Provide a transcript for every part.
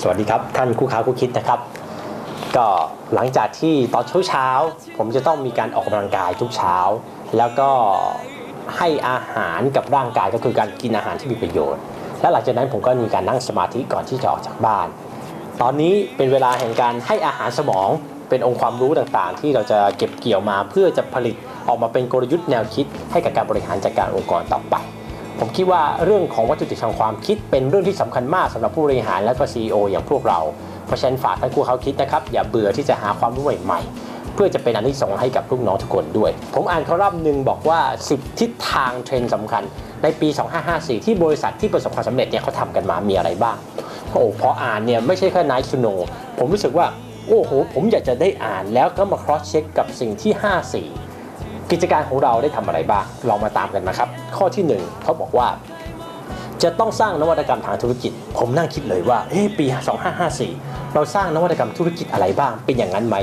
สวัสดีครับ ท่านคู่ค้าคู่คิดนะครับ ก็หลังจากที่ตอนเช้าเช้าผมจะต้องมีการออกกำลังกายทุกเช้า แล้วก็ให้อาหารกับร่างกายก็คือการกินอาหารที่มีประโยชน์ และหลังจากนั้นผมก็มีการนั่งสมาธิก่อนที่จะออกจากบ้าน ตอนนี้เป็นเวลาแห่งการให้อาหารสมองเป็นองค์ความรู้ต่างๆ ที่เราจะเก็บเกี่ยวมาเพื่อจะผลิตออกมาเป็นกลยุทธ์แนวคิดให้กับการบริหารจัดการองค์กรต่อไป ผมคิดว่าเรื่องของวัตถุดิบทางความคิดเป็นเรื่องที่สำคัญมากสำหรับผู้บริหารและก็ CEO อย่างพวกเรา เพราะฉะนั้นฝากท่านคู่เขาคิดนะครับ อย่าเบื่อที่จะหาความรู้ใหม่ๆ เพื่อจะเป็นอันที่ส่งให้กับลูกน้องทุกคนด้วย ผมอ่านคอลัมน์หนึ่งบอกว่า 10 ทิศทางเทรนด์สำคัญ ในปี 2554 ที่บริษัทที่ประสบความสำเร็จเนี่ยเขาทำกันมามีอะไรบ้างโอ้พออ่านเนี่ยไม่ใช่แค่นายสุโนผมรู้สึกว่าโอ้โหผมอยากจะได้อ่านแล้วก็มา cross check กับสิ่งที่ 54 กิจการของเราได้ทำอะไรบ้างลองมาตามกันนะครับ ข้อที่ 1เขาบอกว่าจะต้องสร้างนวัตกรรมทางธุรกิจ ผมนั่งคิดเลยว่าเฮ้ปี 2554 เราสร้างนวัตกรรมธุรกิจอะไรบ้าง เป็นอย่างนั้นไหม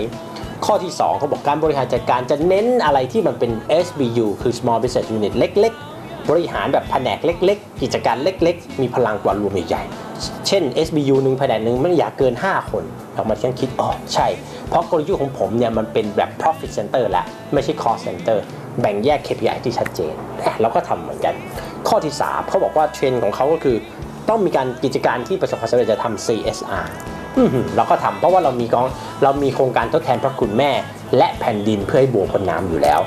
ข้อที่ 2 เขาบอกการบริหารจัดการจะเน้นอะไรที่มันเป็น SBU คือ Small Business Unit เล็ก บริหารแบบแผนกเล็ก ๆ กิจการเล็ก ๆ มีพลังกว่ารวมใหญ่ๆ เช่น SBU หนึ่งแผนกหนึ่งไม่อยากเกิน 5 คนเรามาเที่ยงคิดอ๋อใช่ เพราะกลยุทธ์ของผมเนี่ยมันเป็นแบบ profit center ล้วไม่ใช่ cost center แบ่งแยก KPI ที่ชัดเจนเราก็ทำเหมือนกัน ข้อที่3เขาบอกว่าเทรนด์ของเขาก็คือ ต้องมีการกิจการที่ประสบความสำเร็จจะทำ CSR เราก็ทำเพราะว่าเรามีกองเรามีโครงการทดแทนพระคุณแม่ และแผ่นดินเพื่อให้บัวพ้นน้ำอยู่แล้ว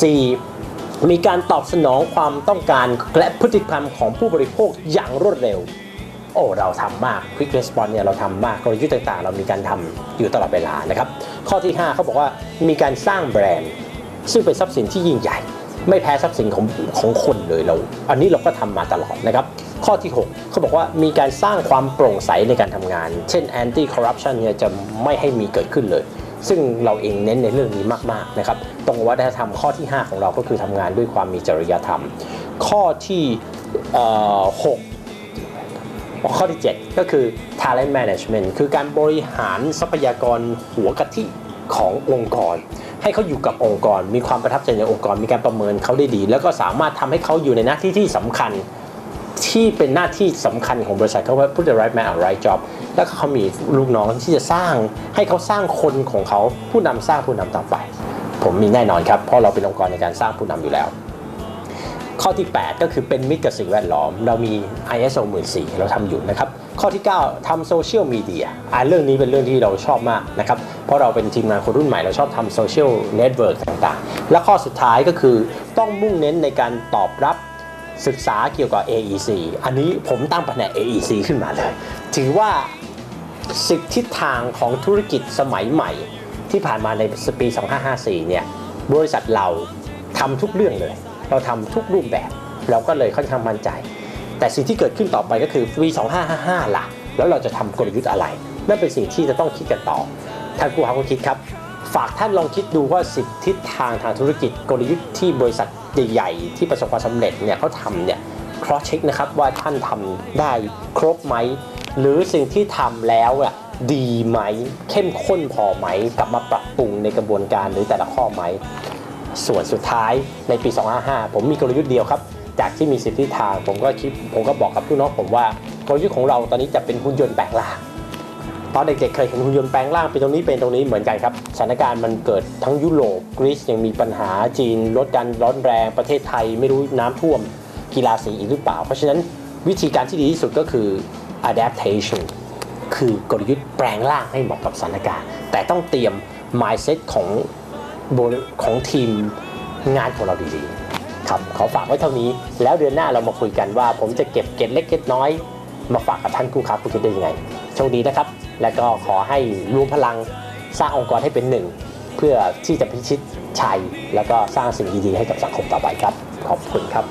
4. มีการตอบสนองความต้องการและพฤติกรรมของผู้บริโภคอย่างรวดเร็ว โอ้เราทำมาก Quick Response เนี่ยเราทำมากกลยุทธ์ต่างๆ เรามีการทำอยู่ตลอดเวลานะครับ ข้อที่ 5เขาบอกว่ามีการสร้างแบรนด์ ซึ่งเป็นทรัพย์สินที่ยิ่งใหญ่ ไม่แพ้ทรัพย์สินของของคนเลยเรา อันนี้เราก็ทำมาตลอดนะครับ ข้อที่ 6 เขาบอกว่ามีการสร้างความโปร่งใสในการทำงาน เช่น anti corruption เนี่ยจะไม่ให้มีเกิดขึ้นเลย ซึ่งเราเองเน้นในเรื่องนี้มากๆนะครับตรงวัฒนธรรมข้อที่ 5 ของเราก็คือทำงานด้วยความมีจริยธรรม ข้อที่6ข้อที่ 7 ก็คือ talent management คือการบริหารทรัพยากรหัวกะทิขององค์กร ให้เขาอยู่กับองค์กร มีความประทับใจในองค์กร มีการประเมินเขาได้ดี แล้วก็สามารถทำให้เขาอยู่ในหน้าที่ที่สำคัญ ที่เป็นหน้าที่สำคัญของบริษัทเขาว่า put the right man on right job แล้วก็เขามีลูกน้องที่จะสร้างให้เขาสร้างคนของเขาผู้นำสร้างผู้นำต่อไป ผมมีแน่นอนครับเพราะเราเป็นองค์กรในการสร้างผู้นำอยู่แล้ว ข้อที่ 8 ก็คือเป็นมิตรกับสิ่งแวดล้อม เรามี ISO 14000เราทำอยู่นะครับข้อที่ 9ทำโซเชียลมีเดียอ่าเรื่องนี้เป็นเรื่องที่เราชอบมากนะครับ เพราะเราเป็นทีมงานคนรุ่นใหม่เราชอบทำโซเชียลเน็ตเวิร์กต่างๆ และข้อสุดท้ายก็คือต้องมุ่งเน้นในการตอบรับศึกษาเกี่ยวกับ AEC อันนี้ผมตั้งแผนก AEC ขึ้นมาเลย ถือว่า สิบทิศทางของธุรกิจสมัยใหม่ ที่ผ่านมาในปี 2554 เนี่ยบริษัทเราทำทุกเรื่องเลย เราทำทุกรูปแบบ เราก็เลยค่อนข้างมั่นใจ แต่สิ่งที่เกิดขึ้นต่อไปก็คือปี 2555 ล่ะ แล้วเราจะทำกลยุทธ์อะไร นั่นเป็นสิ่งที่จะต้องคิดกันต่อ ท่านผู้ค้าผู้คิดครับ ฝากท่านลองคิดดูว่า 10 ทิศทางทางธุรกิจกลยุทธ์ที่บริษัทใหญ่ๆที่ประสบความสำเร็จเนี่ยเขาทำเนี่ย cross check นะครับว่าท่านทำได้ครบไหม หรือสิ่งที่ทำแล้วอะดีไหม เข้มข้นพอไหม กลับมาปรับปรุงในกระบวนการหรือแต่ละข้อไหม ส่วนสุดท้ายในปี 255 ผมมีกลยุทธ์เดียวครับ จากที่มีสิทธิทาง ผมก็คิดผมก็บอกกับพี่น้องผมว่ากลยุทธ์ของเราตอนนี้จะเป็นหุ่นยนต์แปลงร่างตอนเด็กๆเคยเห็นหุ่นยนต์แปลงร่างเป็นตรงนี้เป็นตรงนี้เหมือนกันครับสถานการณ์มันเกิดทั้งยุโรปกรีซยังมีปัญหาจีนลดการร้อนแรงประเทศไทยไม่รู้น้ำท่วมกีฬาสีอีกหรือเปล่า เพราะฉะนั้นวิธีการที่ดีที่สุดก็คือ adaptation คือกลยุทธ์แปลงร่างให้เหมาะกับสถานการณ์ แต่ต้องเตรียม mindset ของของทีมงานของเราดีๆครับขอฝากไว้เท่านี้ แล้วเดือนหน้าเรามาคุยกันว่า ผมจะเก็บเก็ดเล็กเก็ดน้อย มาฝากกับท่านคู่ค้าผู้คิดได้ยังไงโชคดีนะครับ และก็ขอให้รวมพลังสร้างองค์กรให้เป็นหนึ่ง เพื่อที่จะพิชิตชัย แล้วก็สร้างสิ่งดีๆให้กับสังคมต่อไปครับ ขอบคุณครับ